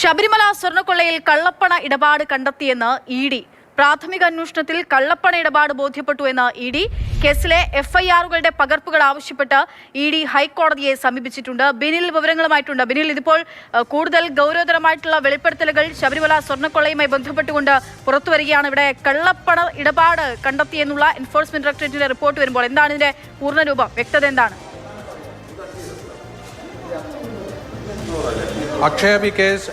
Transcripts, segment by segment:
ശബരിമല സ്വർണക്കൊള്ളയിൽ കള്ളപ്പണ ഇടപാട് കണ്ടെത്തിയെന്ന് E D. പ്രാഥമിക അന്വേഷണത്തിൽ കള്ളപ്പണ ഇടപാട് ബോധ്യപ്പെട്ടു എന്ന് ഇ ഡി. കേസിലെ എഫ്ഐആറുകളുടെ പകർപ്പുകൾ ആവശ്യപ്പെട്ട് ഇ ഡി ഹൈക്കോടതിയെ സമീപിച്ചിട്ടുണ്ട്. ബിനിൽ വിവരങ്ങളുമായിട്ടുണ്ട്. ബിനിൽ ഇതിപ്പോൾ കൂടുതൽ ഗൗരവതരമായിട്ടുള്ള വെളിപ്പെടുത്തലുകൾ ശബരിമല സ്വർണക്കൊള്ളയുമായി ബന്ധപ്പെട്ടുകൊണ്ട് പുറത്തുവരികയാണ്. ഇവിടെ കള്ളപ്പണ ഇടപാട് കണ്ടെത്തിയെന്നുള്ള എൻഫോഴ്സ്മെന്റ് ഡയറക്ടറേറ്റിന്റെ റിപ്പോർട്ട് വരുമ്പോൾ എന്താണ് ഇതിന്റെ പൂർണരൂപം വ്യക്തത എന്താണ്? അക്ഷയബി കേസ്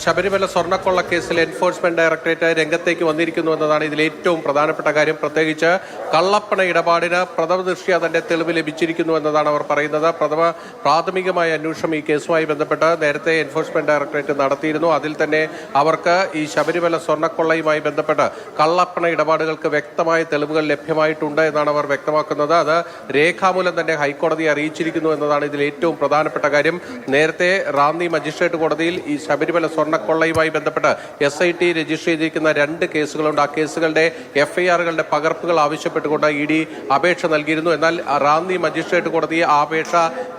ശബരിമല സ്വർണക്കൊള്ള കേസിൽ എൻഫോഴ്സ്മെന്റ് ഡയറക്ടറേറ്റ് രംഗത്തേക്ക് വന്നിരിക്കുന്നു എന്നതാണ് ഇതിൽ ഏറ്റവും പ്രധാനപ്പെട്ട കാര്യം. പ്രത്യേകിച്ച് കള്ളപ്പണ ഇടപാടിന് പ്രഥമ ദൃഷ്ടിയ തന്റെ തെളിവ് ലഭിച്ചിരിക്കുന്നു എന്നതാണ് അവർ പറയുന്നത്. പ്രഥമ പ്രാഥമികമായ അന്വേഷണം ഈ കേസുമായി ബന്ധപ്പെട്ട് നേരത്തെ എൻഫോഴ്സ്മെന്റ് ഡയറക്ടറേറ്റ് നടത്തിയിരുന്നു. അതിൽ തന്നെ അവർക്ക് ഈ ശബരിമല സ്വർണക്കൊള്ളയുമായി ബന്ധപ്പെട്ട് കള്ളപ്പണ ഇടപാടുകൾക്ക് വ്യക്തമായ തെളിവുകൾ ലഭ്യമായിട്ടുണ്ട് എന്നാണ് അവർ വ്യക്തമാക്കുന്നത്. അത് രേഖാമൂലം തന്നെ ഹൈക്കോടതിയെ അറിയിച്ചിരിക്കുന്നു എന്നതാണ് ഇതിൽ ഏറ്റവും പ്രധാനപ്പെട്ട കാര്യം. നേരത്തെ റാന്നി മജിസ്ട്രേറ്റ് കോടതിയിൽ ഈ ശബരിമല സ്വർണക്കൊള്ളയുമായി ബന്ധപ്പെട്ട് എസ് ഐ ടി രജിസ്റ്റർ ചെയ്തിരിക്കുന്ന രണ്ട് കേസുകളുണ്ട്. ആ കേസുകളുടെ എഫ്ഐആറുകളുടെ പകർപ്പുകൾ ആവശ്യപ്പെട്ടുകൊണ്ട് ഇ ഡി അപേക്ഷ നൽകിയിരുന്നു. എന്നാൽ റാന്നി മജിസ്ട്രേറ്റ് കോടതി ആ അപേക്ഷ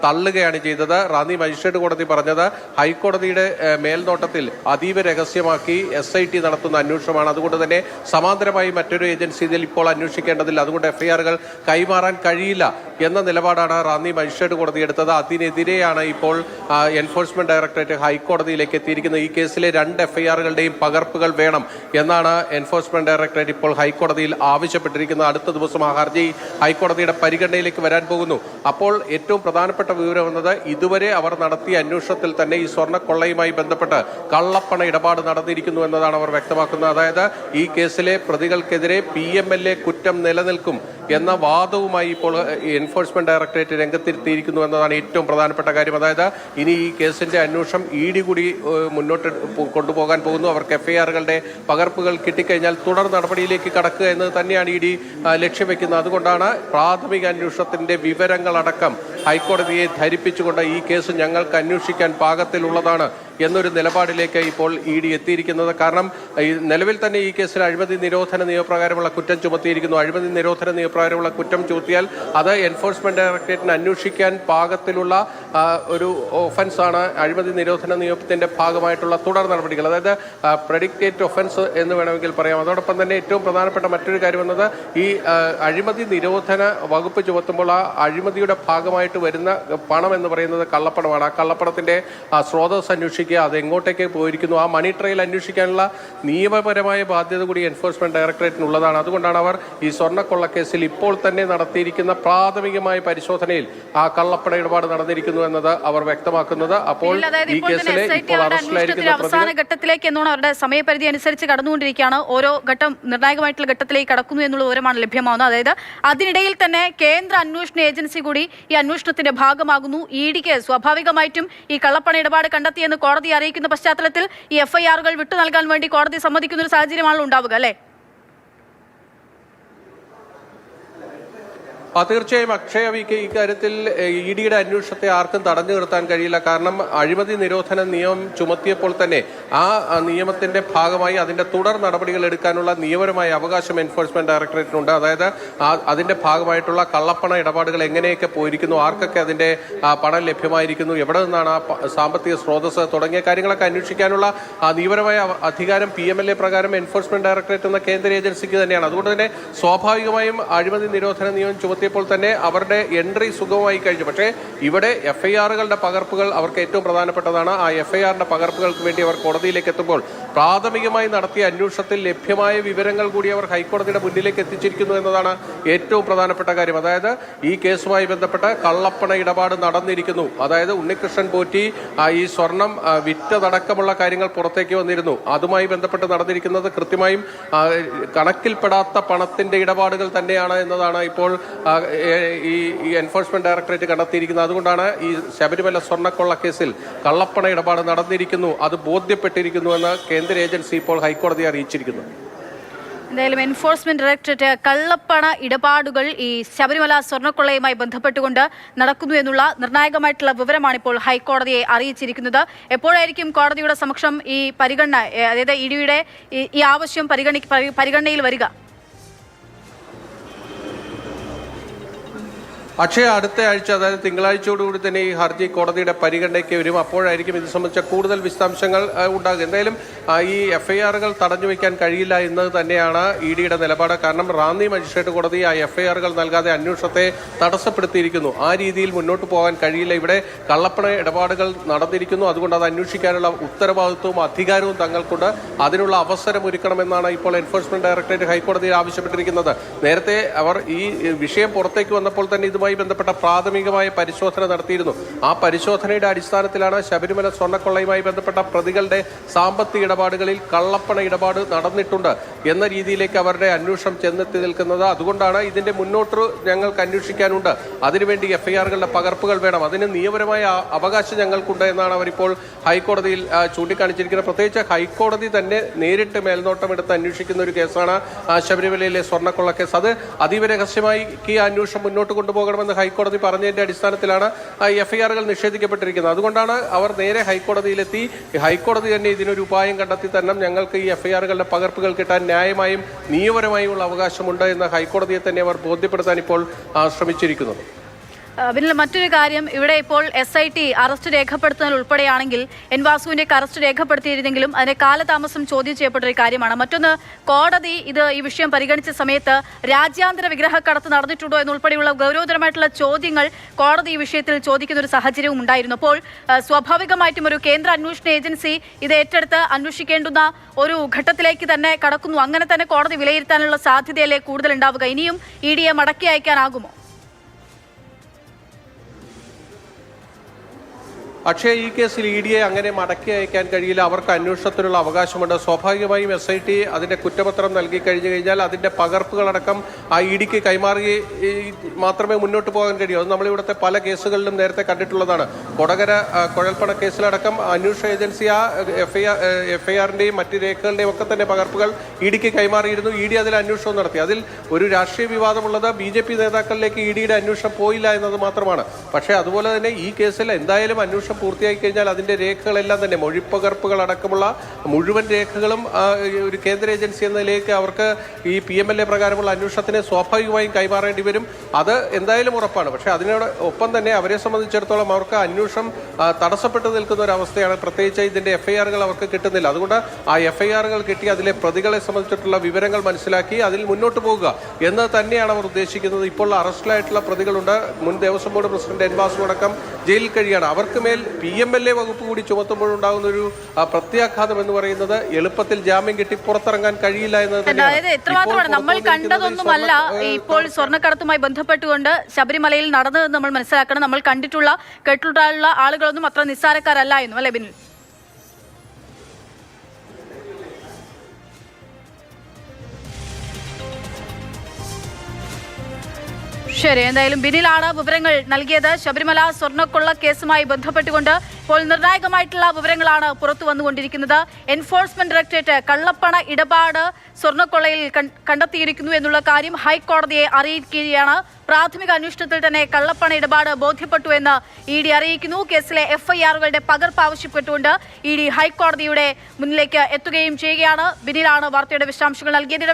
തള്ളുകയാണ് ചെയ്തത്. റാന്നി മജിസ്ട്രേറ്റ് കോടതി പറഞ്ഞത് ഹൈക്കോടതിയുടെ മേൽനോട്ടത്തിൽ അതീവ രഹസ്യമാക്കി എസ് ഐ ടി നടത്തുന്ന അന്വേഷണമാണ്. അതുകൊണ്ട് തന്നെ സമാന്തരമായി മറ്റൊരു ഏജൻസി ഇതിൽ ഇപ്പോൾ അന്വേഷിക്കേണ്ടതില്ല. അതുകൊണ്ട് എഫ്ഐആറുകൾ കൈമാറാൻ കഴിയില്ല എന്ന നിലപാടാണ് റാന്നി മജിസ്ട്രേറ്റ് കോടതി എടുത്തത്. അതിനെതിരെയാണ് ഇപ്പോൾ എൻഫോഴ്സ്മെന്റ് ഡയറക്ടറേറ്റ് ഹൈക്കോടതിയിലേക്ക് എത്തിയിരിക്കുന്നത് ഈ കേസിലെ രണ്ട് എഫ്ഐആറുകളുടെയും പകർപ്പുകൾ വേണം എന്നാണ് എൻഫോഴ്സ്മെന്റ് ഡയറക്ടറേറ്റ് ഇപ്പോൾ ഹൈക്കോടതിയിൽ ആവശ്യപ്പെട്ടിരിക്കുന്നത് അടുത്ത ദിവസം ആ ഹർജി ഹൈക്കോടതിയുടെ പരിഗണനയിലേക്ക് വരാൻ പോകുന്നു. അപ്പോൾ ഏറ്റവും പ്രധാനപ്പെട്ട വിവരം എന്നത് ഇതുവരെ അവർ നടത്തിയ അന്വേഷണത്തിൽ തന്നെ ഈ സ്വർണക്കൊള്ളയുമായി ബന്ധപ്പെട്ട് കള്ളപ്പണ ഇടപാട് നടന്നിരിക്കുന്നു എന്നതാണ് അവർ വ്യക്തമാക്കുന്നത്. അതായത് ഈ കേസിലെ പ്രതികൾക്കെതിരെ പി എം എൽ എ കുറ്റം നിലനിൽക്കും എന്ന വാദവുമായി ഇപ്പോൾ എൻഫോഴ്സ്മെന്റ് ഡയറക്ടറേറ്റ് രംഗത്തെത്തിയിരിക്കുന്നു എന്നതാണ് ഏറ്റവും പ്രധാനപ്പെട്ട കാര്യം. അതായത് ഇനി ഈ കേസിന്റെ അന്വേഷണം ഇ ഡി കൂടി മുന്നോട്ട് കൊണ്ടുപോകാൻ പോകുന്നു. അവർക്ക് എഫ്ഐആറുകളുടെ പകർപ്പുകൾ കിട്ടിക്കഴിഞ്ഞാൽ തുടർ നടപടിയിലേക്ക് കടക്കുക എന്ന് തന്നെയാണ് ഇ ഡി ലക്ഷ്യം വെക്കുന്നത് അതുകൊണ്ടാണ് പ്രാഥമിക അന്വേഷണത്തിന്റെ വിവരങ്ങളടക്കം ഹൈക്കോടതിയെ ധരിപ്പിച്ചുകൊണ്ട് ഈ കേസ് ഞങ്ങൾക്ക് അന്വേഷിക്കാൻ പാകത്തിലുള്ളതാണ്. എന്നൊരു നിലപാടിലേക്ക് ഇപ്പോൾ ഇ ഡി എത്തിയിരിക്കുന്നത്. കാരണം ഈ നിലവിൽ തന്നെ ഈ കേസിൽ അഴിമതി നിരോധന നിയമപ്രകാരമുള്ള കുറ്റം ചുമത്തിയിരിക്കുന്നു. അഴിമതി നിരോധന നിയമപ്രകാരമുള്ള കുറ്റം ചുമത്തിയാൽ അത് എൻഫോഴ്സ്മെന്റ് ഡയറക്ടറേറ്റിന് അന്വേഷിക്കാൻ പാകത്തിലുള്ള ഒരു ഒഫൻസ് ആണ് അഴിമതി നിരോധന നിയമത്തിന്റെ ഭാഗമായിട്ടുള്ള തുടർ നടപടികൾ. അതായത് പ്രഡിക്റ്റേറ്റ് ഒഫൻസ് എന്ന് വേണമെങ്കിൽ പറയാം. അതോടൊപ്പം തന്നെ ഏറ്റവും പ്രധാനപ്പെട്ട മറ്റൊരു കാര്യം എന്നത് ഈ അഴിമതി നിരോധന വകുപ്പ് ചുമത്തുമ്പോൾ ആ അഴിമതിയുടെ ഭാഗമായിട്ട് വരുന്ന പണം എന്ന് പറയുന്നത് കള്ളപ്പണമാണ്. ആ കള്ളപ്പണത്തിന്റെ സ്രോതസ് അന്വേഷിക്കുക അത് എങ്ങോട്ടേക്ക് പോയിരിക്കുന്നു ആ മണി ട്രെയിൽ അന്വേഷിക്കാനുള്ള നിയമപരമായ ബാധ്യത കൂടി എൻഫോഴ്സ്മെന്റ് ഡയറക്ടറേറ്റിനുള്ളതാണ്. അതുകൊണ്ടാണ് അവർ ഈ സ്വർണക്കൊള്ള കേസിൽ ഇപ്പോൾ തന്നെ നടത്തിയിരിക്കുന്ന പ്രാഥമികമായ പരിശോധനയിൽ ആ കള്ളപ്പണ ഇടപാട് നടന്നിരിക്കുന്നു എന്നത് അവർ വ്യക്തമാക്കുന്നത്. അപ്പോൾ ഈ കേസിലെ ഇപ്പോൾ അറസ്റ്റിലായിരിക്കുന്ന അവസാന ഘട്ടത്തിലേക്ക് എന്നോണം അവരുടെ സമയപരിധി അനുസരിച്ച് കടന്നുകൊണ്ടിരിക്കുകയാണ്. ഓരോ ഘട്ടം നിർണായകമായിട്ടുള്ള ഘട്ടത്തിലേക്ക് കടക്കുന്നു എന്നുള്ള വിവരമാണ് ലഭ്യമാവുന്നത് അതായത് അതിനിടയിൽ തന്നെ കേന്ദ്ര അന്വേഷണ ഏജൻസി കൂടി ഈ അന്വേഷണത്തിന്റെ ഭാഗമാകുന്നു. ഇ ഡിക്ക് സ്വാഭാവികമായിട്ടും ഈ കള്ളപ്പണ ഇടപാട് കണ്ടെത്തിയെന്ന് കോടതി അറിയിക്കുന്ന പശ്ചാത്തലത്തിൽ ഈ എഫ്ഐആറുകൾ വിട്ടു നൽകാൻ വേണ്ടി കോടതി സമ്മതിക്കുന്ന ഒരു സാഹചര്യമാണല്ലോ ഉണ്ടാവുക അല്ലേ? തീർച്ചയായും അക്ഷയ വിക്ക് ഇക്കാര്യത്തിൽ ഇ ഡിയുടെ അന്വേഷണത്തെ ആർക്കും തടഞ്ഞു നിർത്താൻ കഴിയില്ല. കാരണം അഴിമതി നിരോധന നിയമം ചുമത്തിയപ്പോൾ തന്നെ ആ നിയമത്തിന്റെ ഭാഗമായി അതിന്റെ തുടർ നടപടികൾ എടുക്കാനുള്ള നിയമപരമായ അവകാശം എൻഫോഴ്സ്മെന്റ് ഡയറക്ടറേറ്റിനുണ്ട്. അതായത് അതിന്റെ ഭാഗമായിട്ടുള്ള കള്ളപ്പണ ഇടപാടുകൾ എങ്ങനെയൊക്കെ പോയിരിക്കുന്നു ആർക്കൊക്കെ അതിന്റെ പണം ലഭ്യമായിരിക്കുന്നു എവിടെ നിന്നാണ് ആ സാമ്പത്തിക സ്രോതസ് തുടങ്ങിയ കാര്യങ്ങളൊക്കെ അന്വേഷിക്കാനുള്ള നിയമപരമായ അധികാരം പി എം എൽ എ പ്രകാരം എൻഫോഴ്സ്മെന്റ് ഡയറക്ടറേറ്റ് എന്ന കേന്ദ്ര ഏജൻസിക്ക് തന്നെയാണ്. അതുകൊണ്ട് തന്നെ സ്വാഭാവികമായും അഴിമതി നിരോധന നിയമം ചുമത്തിയപ്പോൾ തന്നെ അവരുടെ എൻട്രി സുഗമമായി കഴിഞ്ഞു. പക്ഷേ ഇവിടെ എഫ് ഐ ആറുകളുടെ പകർപ്പുകൾ അവർക്ക് ഏറ്റവും പ്രധാനപ്പെട്ടതാണ്. ആ എഫ് ഐ ആറിന്റെ പകർപ്പുകൾക്ക് വേണ്ടി അവർ കോടതിയിലേക്ക് എത്തുമ്പോൾ പ്രാഥമികമായി നടത്തിയ അന്വേഷണത്തിൽ ലഭ്യമായ വിവരങ്ങൾ കൂടി അവർ ഹൈക്കോടതിയുടെ മുന്നിലേക്ക് എത്തിച്ചിരിക്കുന്നു എന്നതാണ് ഏറ്റവും പ്രധാനപ്പെട്ട കാര്യം. അതായത് ഈ കേസുമായി ബന്ധപ്പെട്ട് കള്ളപ്പണ ഇടപാട് നടന്നിരിക്കുന്നു. അതായത് ഉണ്ണികൃഷ്ണൻ പോറ്റി ഈ സ്വർണം വിറ്റതടക്കമുള്ള കാര്യങ്ങൾ പുറത്തേക്ക് വന്നിരുന്നു. അതുമായി ബന്ധപ്പെട്ട് നടന്നിരിക്കുന്നത് കൃത്യമായും കണക്കിൽപ്പെടാത്ത പണത്തിന്റെ ഇടപാടുകൾ തന്നെയാണ് എന്നതാണ് ഇപ്പോൾ ഈ എൻഫോഴ്സ്മെന്റ് ഡയറക്ടറേറ്റ് കണ്ടെത്തിയിരിക്കുന്നത്. അതുകൊണ്ടാണ് ഈ ശബരിമല സ്വർണക്കൊള്ള കേസിൽ കള്ളപ്പണ ഇടപാട് നടന്നിരിക്കുന്നു. അത് ബോധ്യപ്പെട്ടിരിക്കുന്നു എന്ന് കേന്ദ്ര ഏജൻസി ഇപ്പോൾ ഹൈക്കോടതിയെ അറിയിച്ചിരിക്കുന്നു. എന്തായാലും എൻഫോഴ്സ്മെന്റ് ഡയറക്ടറേറ്റ് കള്ളപ്പണ ഇടപാടുകൾ ഈ ശബരിമല സ്വർണക്കൊള്ളയുമായി ബന്ധപ്പെട്ടുകൊണ്ട് നടക്കുന്നു എന്നുള്ള നിർണായകമായിട്ടുള്ള വിവരമാണ് ഇപ്പോൾ ഹൈക്കോടതിയെ അറിയിച്ചിരിക്കുന്നത്. എപ്പോഴായിരിക്കും കോടതിയുടെ സമക്ഷം ഈ പരിഗണന അതായത് ഇ ഡിയുടെ ഈ- ഈ ആവശ്യം പരിഗണി പരിഗണനയിൽ വരിക? പക്ഷേ അടുത്ത ആഴ്ച അതായത് തിങ്കളാഴ്ചയോടുകൂടി തന്നെ ഈ ഹർജി കോടതിയുടെ പരിഗണനയ്ക്ക് വരും. അപ്പോഴായിരിക്കും ഇത് സംബന്ധിച്ച കൂടുതൽ വിശദാംശങ്ങൾ ഉണ്ടാകും എന്തായാലും ഈ എഫ്ഐആറുകൾ തടഞ്ഞു വയ്ക്കാൻ കഴിയില്ല എന്നത് തന്നെയാണ് ഇ ഡിയുടെ നിലപാട്. കാരണം റാന്നി മജിസ്ട്രേറ്റ് കോടതി ആ എഫ്ഐആറുകൾ നൽകാതെ അന്വേഷണത്തെ തടസ്സപ്പെടുത്തിയിരിക്കുന്നു. ആ രീതിയിൽ മുന്നോട്ട് പോകാൻ കഴിയില്ല. ഇവിടെ കള്ളപ്പണ ഇടപാടുകൾ നടന്നിരിക്കുന്നു. അതുകൊണ്ട് അത് അന്വേഷിക്കാനുള്ള ഉത്തരവാദിത്വവും അധികാരവും തങ്ങൾക്കുണ്ട്. അതിനുള്ള അവസരം ഒരുക്കണമെന്നാണ് ഇപ്പോൾ എൻഫോഴ്സ്മെന്റ് ഡയറക്ടറേറ്റ് ഹൈക്കോടതിയിൽ ആവശ്യപ്പെട്ടിരിക്കുന്നത്. നേരത്തെ അവർ ഈ വിഷയം പുറത്തേക്ക് വന്നപ്പോൾ തന്നെ ഇതുമായി ബന്ധപ്പെട്ട പ്രാഥമികമായ പരിശോധന നടത്തിയിരുന്നു. ആ പരിശോധനയുടെ അടിസ്ഥാനത്തിലാണ് ശബരിമല സ്വർണക്കൊള്ളയുമായി ബന്ധപ്പെട്ട പ്രതികളുടെ സാമ്പത്തിക ഇടപാടുകളിൽ കള്ളപ്പണ ഇടപാട് നടന്നിട്ടുണ്ട് എന്ന രീതിയിലേക്ക് അവരുടെ അന്വേഷണം ചെന്നെത്തി നിൽക്കുന്നത്. അതുകൊണ്ടാണ് ഇതിന്റെ മുന്നോട്ട് ഞങ്ങൾക്ക് അന്വേഷിക്കാനുണ്ട്. അതിനുവേണ്ടി എഫ്ഐആറുകളുടെ പകർപ്പുകൾ വേണം. അതിന് നിയമപരമായ അവകാശം ഞങ്ങൾക്കുണ്ട് എന്നാണ് അവരിപ്പോൾ ഹൈക്കോടതിയിൽ ചൂണ്ടിക്കാണിച്ചിരിക്കുന്നത്. പ്രത്യേകിച്ച് ഹൈക്കോടതി തന്നെ നേരിട്ട് മേൽനോട്ടം എടുത്ത് അന്വേഷിക്കുന്ന ഒരു കേസാണ് ശബരിമലയിലെ സ്വർണക്കൊള്ള കേസ്. അത് അതീവ രഹസ്യമായി ഈ അന്വേഷണം മുന്നോട്ട് കൊണ്ടുപോകണമെന്ന് ഹൈക്കോടതി പറഞ്ഞതിന്റെ അടിസ്ഥാനത്തിലാണ് എഫ്ഐആറുകൾ നിഷേധിക്കപ്പെട്ടിരിക്കുന്നത്. അതുകൊണ്ടാണ് അവർ നേരെ ഹൈക്കോടതിയിലെത്തി. ഹൈക്കോടതി തന്നെ ഇതിനൊരു ഉപായം കണ്ടെത്തി തന്നെ ഞങ്ങൾക്ക് ഈ എഫ്ഐആറുകളുടെ പകർപ്പുകൾ കിട്ടാൻ ന്യായമായും നിയമപരമായും ഉള്ള അവകാശമുണ്ട് എന്ന് ഹൈക്കോടതിയെ തന്നെ അവർ ബോധ്യപ്പെടുത്താൻ ഇപ്പോൾ ശ്രമിച്ചിരിക്കുന്നത് പിന്നെ മറ്റൊരു കാര്യം ഇവിടെ ഇപ്പോൾ എസ് ഐ ടി അറസ്റ്റ് രേഖപ്പെടുത്തുന്നതിൽ ഉൾപ്പെടെയാണെങ്കിൽ എൻ വാസുവിന്റെ അറസ്റ്റ് രേഖപ്പെടുത്തിയിരുന്നെങ്കിലും അതിനെ കാലതാമസം ചോദ്യം ചെയ്യപ്പെട്ട ഒരു കാര്യമാണ്. മറ്റൊന്ന് കോടതി ഇത് ഈ വിഷയം പരിഗണിച്ച സമയത്ത് രാജ്യാന്തര വിഗ്രഹക്കടത്ത് നടന്നിട്ടുണ്ടോ എന്നുൾപ്പെടെയുള്ള ഗൗരവതരമായിട്ടുള്ള ചോദ്യങ്ങൾ കോടതി ഈ വിഷയത്തിൽ ചോദിക്കുന്ന ഒരു സാഹചര്യവും ഉണ്ടായിരുന്നു. അപ്പോൾ സ്വാഭാവികമായിട്ടും ഒരു കേന്ദ്ര അന്വേഷണ ഏജൻസി ഇത് ഏറ്റെടുത്ത് അന്വേഷിക്കേണ്ടുന്ന ഒരു ഘട്ടത്തിലേക്ക് തന്നെ കടക്കുന്നു. അങ്ങനെ തന്നെ കോടതി വിലയിരുത്താനുള്ള സാധ്യതയല്ലേ കൂടുതൽ ഉണ്ടാവുക ഇനിയും ഇ ഡിയെ മടക്കി അയക്കാനാകുമോ? പക്ഷേ ഈ കേസിൽ ഇ ഡി എ അങ്ങനെ മടക്കി അയക്കാൻ കഴിയില്ല. അവർക്ക് അന്വേഷണത്തിനുള്ള അവകാശമുണ്ട്. സ്വാഭാവികമായും എസ് ഐ ടി അതിന്റെ കുറ്റപത്രം നൽകി കഴിഞ്ഞു കഴിഞ്ഞാൽ അതിന്റെ പകർപ്പുകളടക്കം ആ ഇ ഡിക്ക് കൈമാറി മാത്രമേ മുന്നോട്ട് പോകാൻ കഴിയൂ. അത് നമ്മൾ ഇവിടുത്തെ പല കേസുകളിലും നേരത്തെ കണ്ടിട്ടുള്ളതാണ്. കൊടകര കുഴൽപ്പണ കേസിലടക്കം അന്വേഷണ ഏജൻസി ആ എഫ് ഐ എഫ് ഐ ആറിന്റെയും മറ്റ് രേഖകളുടെയും ഒക്കെ തന്നെ പകർപ്പുകൾ ഇ ഡിക്ക് കൈമാറിയിരുന്നു. ഇ ഡി അതിൽ അന്വേഷണം നടത്തി. അതിൽ ഒരു രാഷ്ട്രീയ വിവാദമുള്ളത് ബി ജെ പി നേതാക്കളിലേക്ക് ഇ ഡിയുടെ അന്വേഷണം പോയില്ല എന്നത് മാത്രമാണ്. പക്ഷേ അതുപോലെ തന്നെ ഈ കേസിൽ എന്തായാലും അന്വേഷണം പൂർത്തിയായി കഴിഞ്ഞാൽ അതിന്റെ രേഖകളെല്ലാം തന്നെ മൊഴിപ്പകർപ്പുകൾ അടക്കമുള്ള മുഴുവൻ രേഖകളും ഒരു കേന്ദ്ര ഏജൻസി എന്ന നിലയിലേക്ക് അവർക്ക് ഈ പി എം എൽ എ പ്രകാരമുള്ള അന്വേഷണത്തിന് സ്വാഭാവികമായും കൈമാറേണ്ടി വരും. അത് എന്തായാലും ഉറപ്പാണ്. പക്ഷേ അതിനോട് ഒപ്പം തന്നെ അവരെ സംബന്ധിച്ചിടത്തോളം അവർക്ക് അന്വേഷണം തടസ്സപ്പെട്ടു നിൽക്കുന്ന ഒരു അവസ്ഥയാണ്. പ്രത്യേകിച്ച് ഇതിന്റെ എഫ്ഐആറുകൾ അവർക്ക് കിട്ടുന്നില്ല. അതുകൊണ്ട് ആ എഫ്ഐആറുകൾ കിട്ടി അതിലെ പ്രതികളെ സംബന്ധിച്ചിട്ടുള്ള വിവരങ്ങൾ മനസ്സിലാക്കി അതിൽ മുന്നോട്ട് പോകുക എന്ന് തന്നെയാണ് അവർ ഉദ്ദേശിക്കുന്നത്. ഇപ്പോൾ അറസ്റ്റിലായിട്ടുള്ള പ്രതികളുണ്ട്. മുൻ Devaswom board president N Vasu അടക്കം ജയിലിൽ കഴിയാണ്. അവർക്ക് മേൽ പി എം എൽ എ വകുപ്പ് കൂടി ചുമത്തുമ്പോഴുണ്ടാകുന്ന ഒരു ആ, പ്രത്യാഘാതം എന്ന് പറയുന്നത് എളുപ്പത്തിൽ ജാമ്യം കിട്ടി പുറത്തിറങ്ങാൻ കഴിയില്ല എന്നത് അതായത് എത്രമാത്രമാണ് നമ്മൾ കണ്ടതൊന്നുമല്ല ഇപ്പോൾ സ്വർണക്കടത്തുമായി ബന്ധപ്പെട്ടുകൊണ്ട് ശബരിമലയിൽ നടന്നതെന്ന് നമ്മൾ മനസ്സിലാക്കണം. നമ്മൾ കണ്ടിട്ടുള്ള കേട്ടിട്ടുള്ള ആളുകളൊന്നും അത്ര നിസ്സാരക്കാരല്ല എന്നും അല്ലെ ബിനിൽ? ശരി എന്തായാലും ബിനിലാണ് വിവരങ്ങൾ നൽകിയത്. ശബരിമല സ്വർണക്കൊള്ള കേസുമായി ബന്ധപ്പെട്ടുകൊണ്ട് ഇപ്പോൾ നിർണായകമായിട്ടുള്ള വിവരങ്ങളാണ് പുറത്തു വന്നുകൊണ്ടിരിക്കുന്നത്. എൻഫോഴ്സ്മെന്റ് ഡയറക്ടറേറ്റ് കള്ളപ്പണ ഇടപാട് സ്വർണക്കൊള്ളയിൽ കണ്ടെത്തിയിരിക്കുന്നു എന്നുള്ള കാര്യം ഹൈക്കോടതിയെ അറിയിക്കുകയാണ്. പ്രാഥമിക അന്വേഷണത്തിൽ തന്നെ കള്ളപ്പണ ഇടപാട് ബോധ്യപ്പെട്ടു എന്ന് ഇ ഡി അറിയിക്കുന്നു. കേസിലെ എഫ്ഐആറുകളുടെ പകർപ്പ് ആവശ്യപ്പെട്ടുകൊണ്ട് ഇ ഡി ഹൈക്കോടതിയുടെ മുന്നിലേക്ക് എത്തുകയും ചെയ്യുകയാണ്. ബിനിലാണ് വാർത്തയുടെ വിശദാംശങ്ങൾ നൽകിയത്.